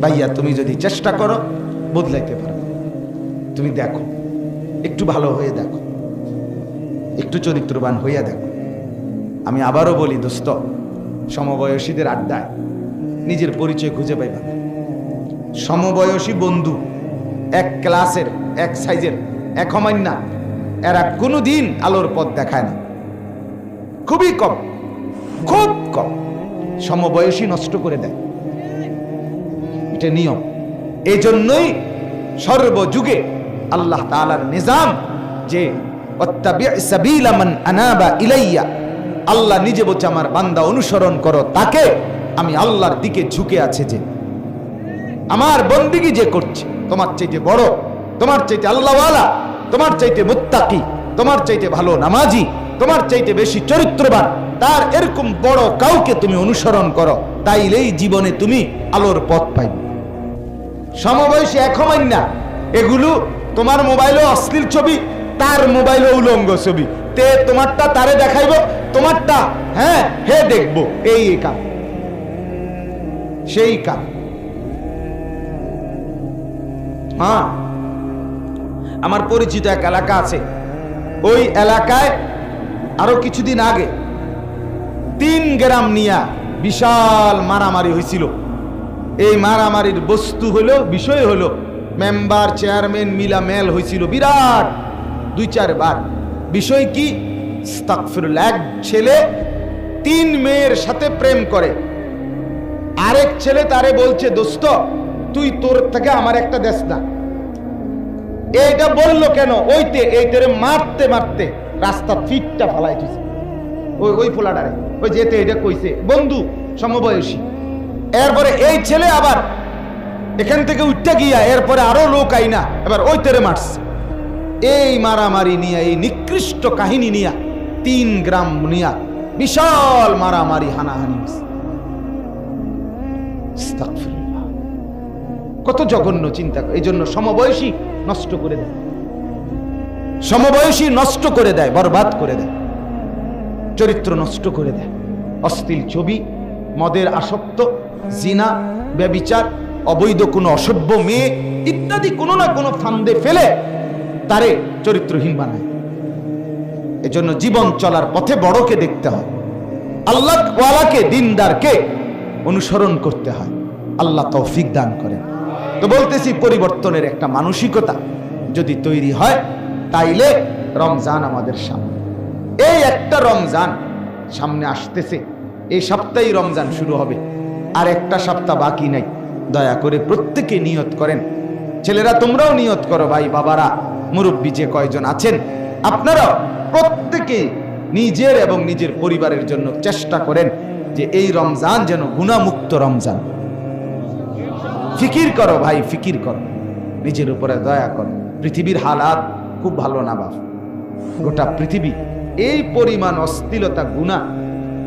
ভাইয়া, তুমি যদি চেষ্টা করো, বদলাইতে পারো। তুমি দেখো, একটু ভালো হয়ে দেখো, একটু চরিত্রবান হইয়া দেখো। আমি আবারও বলি, দোস্ত, সমবয়সীদের আড্ডায় নিজের পরিচয় খুঁজে পাইবা সমবয়সী বন্ধু, এক ক্লাসের, এক সাইজের, এক না এরা কোনোদিন আলোর পথ দেখায় না। খুবই কম, খুব কম। সমবয়সী নষ্ট করে দেয়। এটা নিয়ম। এই জন্যই সর্বযুগে আল্লাহ তাআলার নিজাম যে "ওয়াত্তাবি' সাবিলা মান আনাবা ইলাইয়া আল্লাহ নিজে বলছে, আমার বান্দা অনুসরণ করো, তাকে আমি আল্লাহর দিকে ঝুঁকে আছে যে, আমার বন্দিগি যে করছে, তোমার চাইতে বড়, তোমার চাইতে আল্লাহওয়ালা, তোমার চাইতে মুত্তাকি, তোমার চাইতে ভালো নামাজি, তোমার চাইতে বেশি চরিত্রবান, তার এরকম বড় কাউকে তুমি অনুসরণ করো, তাইলেই জীবনে তুমি আলোর পথ পাইবে। সমবয়সী এক না এগুলো তোমার মোবাইলে অশ্লীল ছবি, তার মোবাইলে উলঙ্গ ছবি। তে তোমারটা তারে দেখাইব, তোমারটা হ্যাঁ হে দেখব, এই কাম সেই কাম হ্যাঁ। আমার পরিচিত এক এলাকা আছে। ওই এলাকায় আরও কিছুদিন আগে তিন গ্রাম নিয়া বিশাল মারামারি হয়েছিল এই মারামারির বস্তু হলো, বিষয় হলো মেম্বার চেয়ারম্যান মিলা মেল হয়েছিল বিরাট, দুই চারবার বিষয় কি? এক ছেলে তিন মেয়ের সাথে প্রেম করে। আরেক ছেলে তারে বলছে, দোস্ত, তুই তোর থেকে আমার একটা দেশ না এইটা বলল কেন? ওইতে এই তোরে মারতে মারতে রাস্তা ফিটটা ফালাই ওই ওই ফোলাডারে, ওই যেতে এটা কইছে। বন্ধু, সমবয়সী। এরপরে এই ছেলে আবার এখান থেকে উঠতে গিয়া এরপরে আরও লোক আইনা, এবার ওই তেরে মারছে। এই মারামারি নিয়ে, এই নিকৃষ্ট কাহিনী নিয়া, তিন গ্রাম নিয়া বিশাল মারামারি হানাহানি কত জঘন্য চিন্তা, এই জন্য সমবয়সী নষ্ট করে দেয়। সমবয়সী নষ্ট করে দেয়, বরবাদ করে দেয়। চরিত্র নষ্ট করে দেয়। অশ্লীল ছবি, মদের আসক্ত জিনা, ব্যবিচার, অবৈধ কোনো অসভ্য মেয়ে ইত্যাদি কোনো না কোনো ফান্দে ফেলে তারে চরিত্রহীন বানায়। এজন্য জীবন চলার পথে বড়কে দেখতে হয়। আল্লাহ ওয়ালাকে, দিনদারকে অনুসরণ করতে হয়। আল্লাহ তৌফিক দান করেন। তো বলতেছি, পরিবর্তনের একটা মানসিকতা যদি তৈরি হয়, তাইলে রমজান আমাদের সামনে। এই একটা রমজান সামনে আসতেছে। এই সপ্তাহেই রমজান শুরু হবে। আর একটা সপ্তাহ বাকি নাই। দয়া করে প্রত্যেকে নিয়ত করেন। ছেলেরা, তোমরাও নিয়ত করো ভাই বাবারা। মুরব্বী যে কয়জন আছেন, আপনারাও প্রত্যেকে নিজের এবং নিজের পরিবারের জন্য চেষ্টা করেন যে এই রমজান যেন গুণামুক্ত রমজান। ফিকির করো ভাই, ফিকির করো। নিজের উপরে দয়া করো। পৃথিবীর হালাত খুব ভালো না বাপ। গোটা পৃথিবী এই পরিমাণ অস্থিলতা গুণা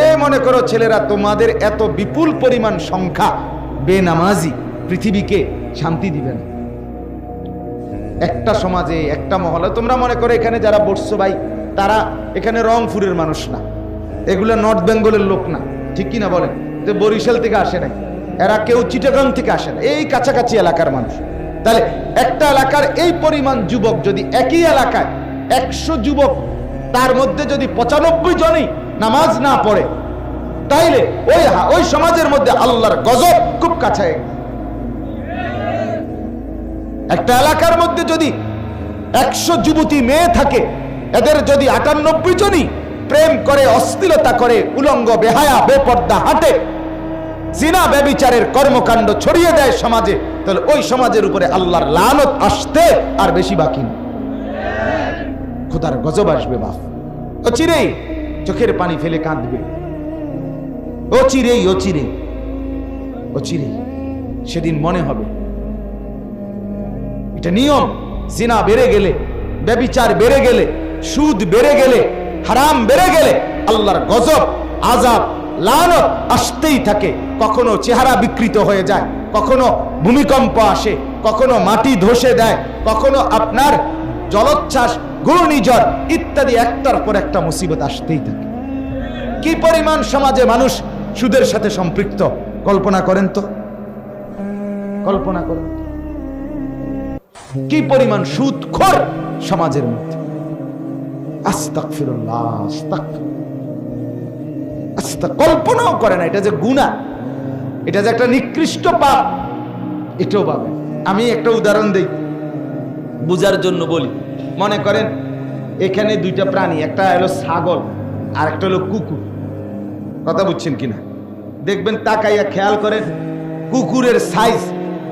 এ মনে করো ছেলেরা, তোমাদের এত বিপুল পরিমাণ সংখ্যা বেনামাজি পৃথিবীকে শান্তি দিবে না। একটা সমাজে, একটা মহলে, তোমরা মনে করো এখানে যারা বসছো ভাই, তারা এখানে রংপুরের মানুষ না। এগুলো নর্থ বেঙ্গলের লোক না, ঠিক কি না বলেন? যে বরিশাল থেকে আসে নাই, এরা কেউ চিটাগাং থেকে আসে না, এই কাছাকাছি এলাকার মানুষ। তাহলে একটা এলাকার এই পরিমাণ যুবক যদি একই এলাকায় একশো যুবক, তার মধ্যে যদি পঁচানব্বই জনই নামাজ না পড়ে, তাইলে ওই ওই সমাজের মধ্যে আল্লাহর গজব খুব কাছায় একটা এলাকার মধ্যে যদি একশো যুবতী মেয়ে থাকে, এদের যদি আটানব্বই জনই প্রেম করে অস্থিরতা করে, উলঙ্গ, বেহায়া, বেপর্দা, হাঁটে, জিনা, ব্যবিচারের কর্মকাণ্ড ছড়িয়ে দেয় সমাজে, তাহলে ওই সমাজের উপরে আল্লাহর লানত আসতে আর বেশি বাকি খোদার গজব আসবে, বাপ। ও চিরেই চোখের পানি ফেলে কাঁদবে। ও চিরেই ও চিরে, ও চিরেই সেদিন মনে হবে। এটা নিয়ম, জিনা বেড়ে গেলে, ব্যবিচার বেড়ে গেলে, সুদ বেড়ে গেলে, হারাম বেড়ে গেলে, আল্লাহর গজব আজাব লানত আসতেই থাকে। কখনো চেহারা বিকৃত হয়ে যায়, কখনো ভূমিকম্প আসে, কখনো মাটি ধসে দেয়, কখনো আপনার জলোচ্ছ্বাস ঘূর্ণিঝড় ইত্যাদি একটার পর একটা মুসিবত আসতেই থাকে। কি পরিমাণ সমাজে মানুষ সুদের সাথে সম্পৃক্ত? কল্পনা করেন তো। কল্পনা করেন কি পরিমাণ সুদ খোর সমাজের মধ্যে। কল্পনাও করে না, এটা যে গুণা এটা যে একটা নিকৃষ্ট পাপ। এটাও পাবে আমি একটা উদাহরণ দেই। বুঝার জন্য বলি মনে করেন, এখানে দুইটা প্রাণী, একটা হলো ছাগল, আর একটা হলো কুকুর। কথা বুঝছেন কিনা? দেখবেন তাকাইয়া খেয়াল করেন, কুকুরের সাইজ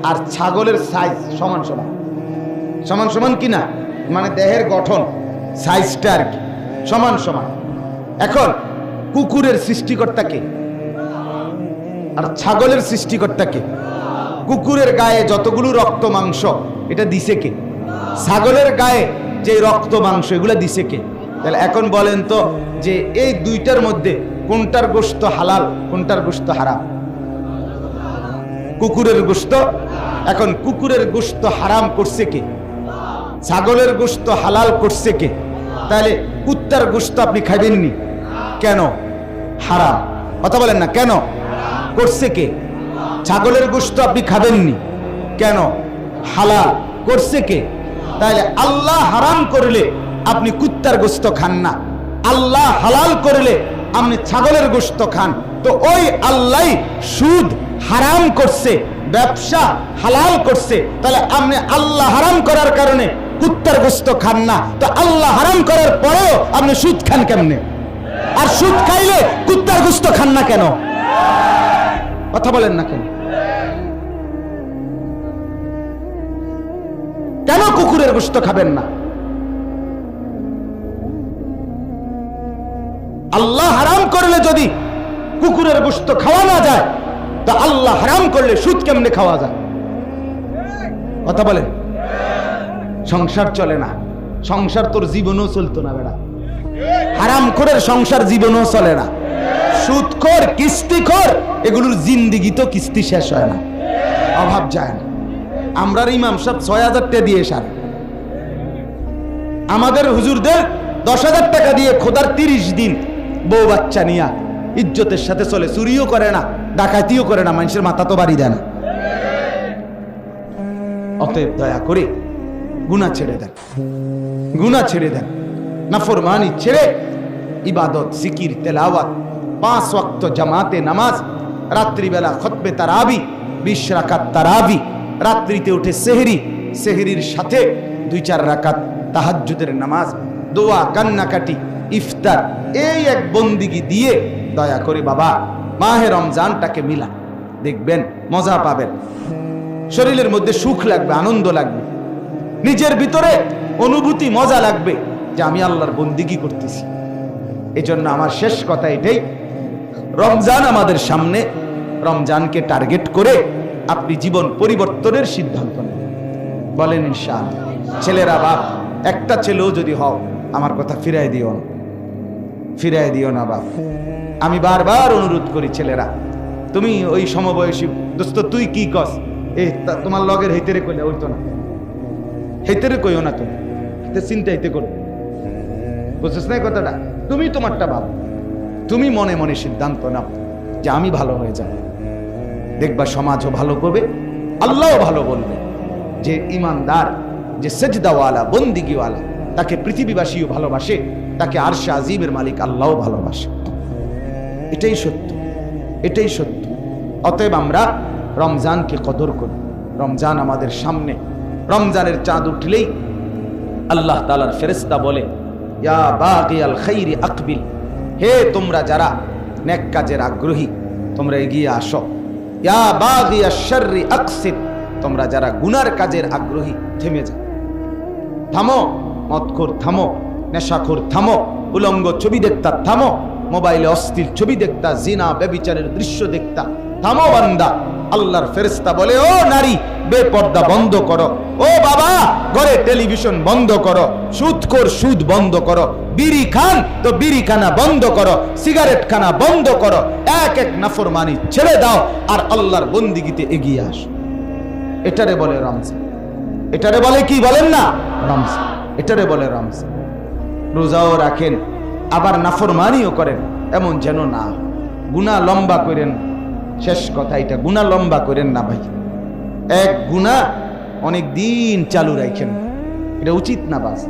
আর ছাগলের সাইজ সমান সমান। সমান সমান কিনা? মানে দেহের গঠন সাইজটা আর কি, সমান সমান। এখন, কুকুরের সৃষ্টিকর্তাকে আর ছাগলের সৃষ্টিকর্তাকে কুকুরের গায়ে যতগুলো রক্ত মাংস, এটা দিছে কে? ছাগলের গায়ে যে রক্ত মাংস, এগুলো দিছে কে? তাহলে এখন বলেন তো যে এই দুইটার মধ্যে কোনটার গোস্ত হালাল, কোনটার গোস্ত হারাম? কুকুরের গোস্ত এখন কুকুরের গোস্ত হারাম করছে কে? ছাগলের গোস্ত হালাল করছে কে? তাহলে কুত্তার গোস্ত আপনি খাইবেননি? কেন? হারাম। কথা বলেন না, কেন? করছে কে? ছাগলের গোস্ত আপনি খাবেননি? কেন? হালাল। করছে কে? তাহলে আল্লাহ হারাম করলে আপনি কুত্তার গোস্ত খান না। আল্লাহ হালাল করলে আপনি ছাগলের গোস্ত খান। তো ওই আল্লাহ সুদ হারাম করছে, ব্যবসা হালাল করছে তাহলে আপনি আল্লাহ হারাম করার কারণে কুত্তার গোস্ত খান না। তো আল্লাহ হারাম করার পরেও আপনি সুদ খান কেমনে? আর সুদ খাইলে কুত্তার গোস্ত খান না কেন? কথা বলেন না কেন? কেন কুকুরের গোস্ত খাবেন না? আল্লাহ হারাম করলে যদি কুকুরের গোস্ত খাওয়া না যায়, তো আল্লাহ হারাম করলে সুদ কেমনে খাওয়া যায়? কথা বলেন। সংসার চলে না। সংসার তোর জীবনও চলতো না বেড়া। হারাম খোরের সংসার জীবনও চলে না। সুদ কর কিস্তি কর এগুলোর জিন্দিগি তো কিস্তি শেষ হয় না। অভাব যায় না। আমরার ইমাম সাহেব ছয় হাজার টাকা দিয়ে সার। আমাদের হুজুরদের দশ হাজার টাকা দিয়ে খোদার তিরিশ দিন বউ বাচ্চা নিয়া ইজ্জতের সাথে চলে, চুরিও করে না, ডাকাতিও করে না, মানুষের মাথা তো বাড়ি দেয় না। অতএব দয়া করে গুণা ছেড়ে দেন। গুণা ছেড়ে দেন। নাফরমানি ছেড়ে ইবাদত, জিকির, তেলাওয়াত, পাঁচ ওয়াক্ত জামাতে নামাজ, রাত্রিবেলা খতবে তারাবি, বিশ রাকাত তারাবি রাত্রিতে উঠে সেহরি, সেহরির সাথে দুই চার রাকাত তাহাজ্জুদের নামাজ, দোয়া, কান্নাকাটি, ইফতার, এই এক বন্দিগি দিয়ে দয়া করে বাবা, মাহে রমজানটাকে মিলা দেখবেন, মজা পাবেন। শরীরের মধ্যে সুখ লাগবে, আনন্দ লাগবে। নিজের ভিতরে অনুভূতি, মজা লাগবে যে আমি আল্লাহর বন্দিগি করতেছি। এই জন্য আমার শেষ কথা এটাই, রমজান আমাদের সামনে, রমজানকে টার্গেট করে আপনি জীবন পরিবর্তনের সিদ্ধান্ত নেন। বলেন ইনশাল ছেলেরা, বাপ, একটা ছেলেও যদি হও, আমার কথা ফিরাই দিও না। ফিরাই দিও না, বাপ। আমি বারবার অনুরোধ করি ছেলেরা, তুমি ওই সমবয়সী দোস্ত, তুই কি কস এ তোমার লগের হেতেরে কইলে ওই তো না। হেতেরে কইও না তুমি। চিন্তা হেতে করো। বুঝছিস না কথাটা? তুমি তোমারটা ভাব তুমি মনে মনে সিদ্ধান্ত নাও যে আমি ভালো হয়ে যাব। দেখবা সমাজও ভালো করবে, আল্লাহও ভালো বলবে। যে ইমানদার, যে সেজদাওয়ালা, বন্দিগিওয়ালা, তাকে পৃথিবীবাসীও ভালোবাসে, তাকে আরশা আজিবের মালিক আল্লাহও ভালোবাসে। এটাই সত্য এটাই সত্য। অতএব আমরা রমজানকে কদর করি। রমজান আমাদের সামনে, রমজানের চাঁদ উঠলেই আল্লাহ তালার ফেরেস্তা বলে, ইয়া বাগিয়াল খাইরি আকবিল, হে তোমরা যারা নেক কাজের আগ্রহী, তোমরা এগিয়ে আসো। তোমরা যারা গুনার কাজের আগ্রহী, থেমে যাও। থামো, মদখোর থামো, নেশাখোর থামো, উলঙ্গ ছবি দেখতা থামো, মোবাইলে অস্থির ছবি দেখতা, জিনা, ব্যবিচারের দৃশ্য দেখতা। থামো বান্দা। আল্লাহর ফেরেস্তা বলে, ও নারী, বেপর্দা বন্ধ করো। ও বাবা, ঘরে টেলিভিশন বন্ধ করো সুদখোর সুদ বন্ধ করো, বিড়ি খান তো বিড়ি খানা বন্ধ করো সিগারেট খানা বন্ধ করো, এক এক নাফরমানি ছেড়ে দাও আর আল্লাহর বন্দিগিতে এগিয়ে আসো। এটারে বলে রমজান। এটারে বলে কি বলেন না? রমজান। এটারে বলে রমজান। রোজাও রাখেন, আবার নাফরমানিও করেন, এমন যেন না। গুনাহ লম্বা করেন শেষ কথা, এটা গুণা লম্বা করেন না ভাই। এক গুণা অনেক দিন চালু রাখেন এটা উচিত না বাস।